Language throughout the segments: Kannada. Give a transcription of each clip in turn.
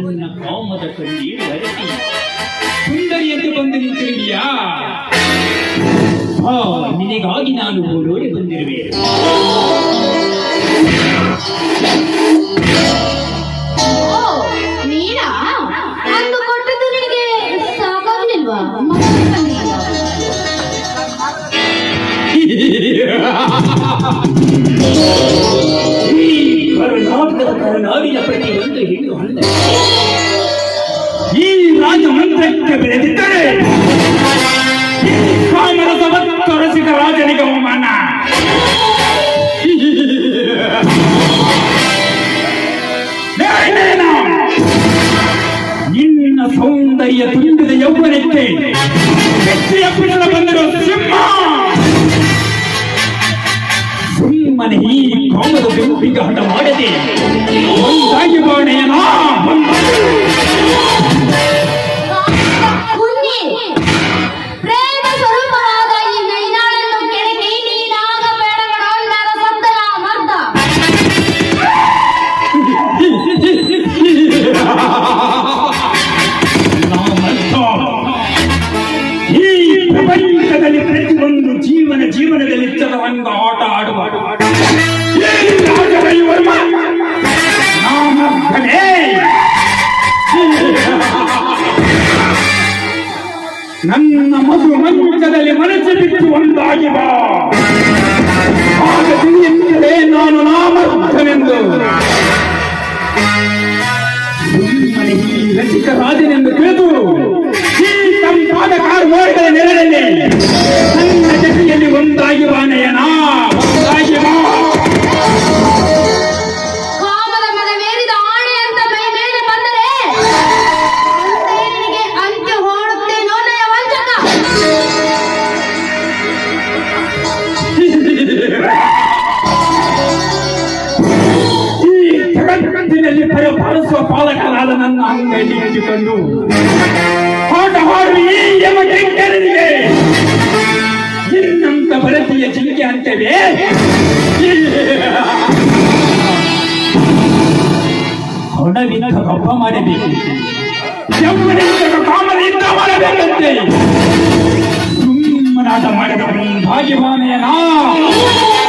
ನನ್ನ ಕಾಮದ ಕಣ್ಣೀರು ಹರಿಸಿ ಸುಂದರಿಯಂತೆ ಬಂದು ನಿಂತಿರುವಿಯಾ? ನಿನಗಾಗಿ ನಾನು ಓಡೋಡಿ ಬಂದಿರುವೆ. ಓ ನೀನಾ? ಅಂದು ಕೊಟ್ಟದ್ದು ನಿನಗೆ ಸಾಕಾಗ್ಲಿಲ್ವಾ? ಮತ್ತೆ ಬಂದಿಲ್ಲ ಈ ಕರುನಾಟಕದ ಕರುನಾಡಿನ ಪ್ರತಿಯೊಂದು ಹೆಣ್ಣು ಅಲ್ಲ ಈ ರಾಜ ಮಂತ್ರಕ್ಕೆ ಬೆಳೆದಿದ್ದರೆ ಈ ಕಾಮರಸ ತೊಡಸಿದ ರಾಜನಿಗೆ ಅವಮಾನ ನೇನೇನ? ನಿನ್ನ ಸೌಂದರ್ಯ ತುಂಬಿದ ಯೌವನಕ್ಕೆ ಹೆಚ್ಚಿಯ ಪುಟಲ ಬಂದಿರೋ ಸಿಂಹ ಸುಮ್ಮನೆ ಈ ಕಾಮದ ಹಠ ಮಾಡದೆ. ಒಂದಾಗಿ ಬಾಣೆಯನ ಪ್ರಪಂಚದಲ್ಲಿ ಪ್ರತಿಯೊಂದು ಜೀವನ ಜೀವನದಲ್ಲಿ ಚಲವಂಗ ಆಟ ಆಡುವ. ನನ್ನ ಮಧು ಮಂಚದಲ್ಲಿ ಮನಸ್ಸು ಬಿಟ್ಟು ಒಂದಾಗಿ ಬಾ. ಆಗ ತಿಳಿಯುತ್ತಲೇ ನಾನು ನಾಮರ್ಥನೆಂದು ರಸಿಕ ರಾಜನೆಂದು ತಿಳಿದು ಈ ತಂಪಾದ ನೆರಳಲ್ಲಿ ಪಾಲಕರಾದ ನನ್ನ ಅಂಗೈಲಿ ಇಟ್ಟುಕೊಂಡು ಆಟ ಹಾಡು ಈ ಯಮ ಕಿಂಕರನಿಗೆ ನಿನ್ನಂತ ಭರತೀಯ ಜಿಂಕೆ ಅಂತೇವೆ. ಹೊಡವಿನ ಕಪ್ಪ ಮಾಡಬೇಕು. ಯೌವನಿಂದ ಕಾಮದಿಂದ ಮಾಡಬೇಕಂತೆ ಸುಮ್ಮನಾಟ ಮಾಡಿದ ಭಾಗ್ಯವಾನೆಯನಾ? ಕಾಮ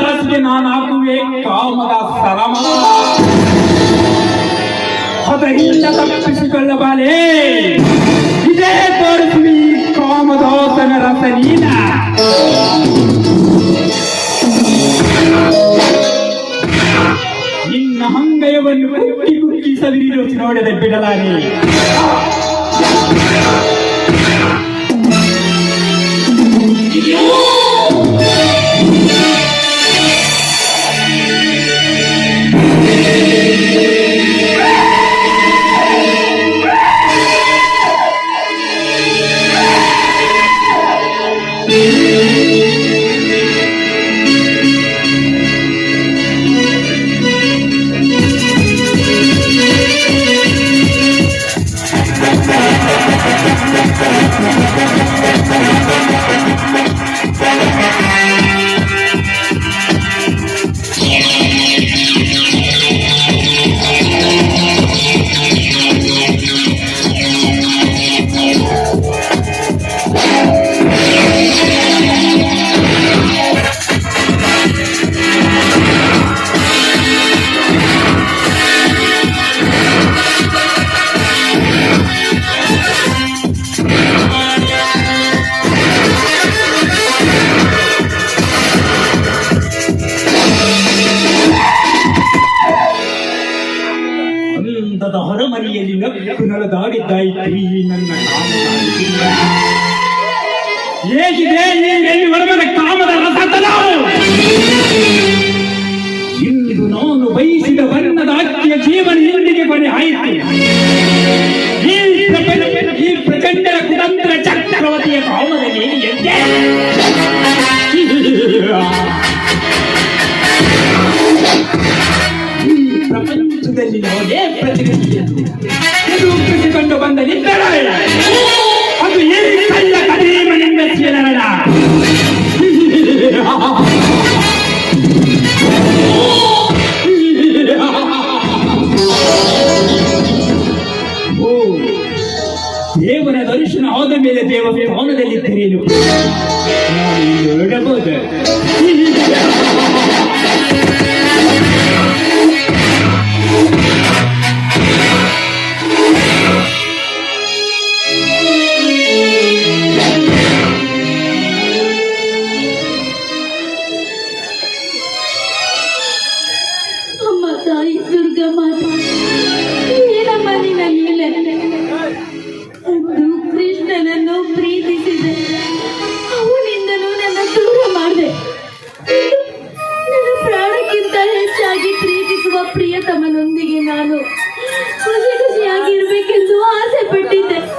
ರಾಶಿಗೆ ನಾನು ಹಾಕುವೆ ಕಾಮದ ಸರಮ ಅದರಿಂದ ತಪ್ಪಿಸಿಕೊಳ್ಳಬಾಲೆ ಇದೇ ಬಿಡಲಾರೆ ಹೊರಮನೆಯಲ್ಲಿ ನಕ್ಕು ನಡೆದಾಡಿದ್ದಾಯಿತು ಈ ನನ್ನ ಹೇಗಿದೆ ಈ ಹೊರಮನ ಕಾಮದ ರಸತನ ಇಂದು ನಾನು ಬಯಸಿದ ವರ್ಣದ ಅಕ್ಕಿಯ ಜೀವನ ಇಲ್ಲಿಗೆ ಕೊನೆ ಆಯಿತು. ಪ್ರಪಂಚದಲ್ಲಿ ಯಾವುದೇ ಪ್ರತಿನಿಧಿಯನ್ನು ಎದುರಿಸಿಕೊಂಡು ಬಂದ ನಿಂತರೆ ಅದು ಈ ಕಳ್ಳ ಕದೀಮನಿಂದ ಸೇರಲ್ಲ ಓ ದೇವರ ದರ್ಶನ ಆದ ಮೇಲೆ ದೇವ ಸ್ಥಾನದಲ್ಲಿದ್ದೀರೇನು ನಾನು hace, Petite?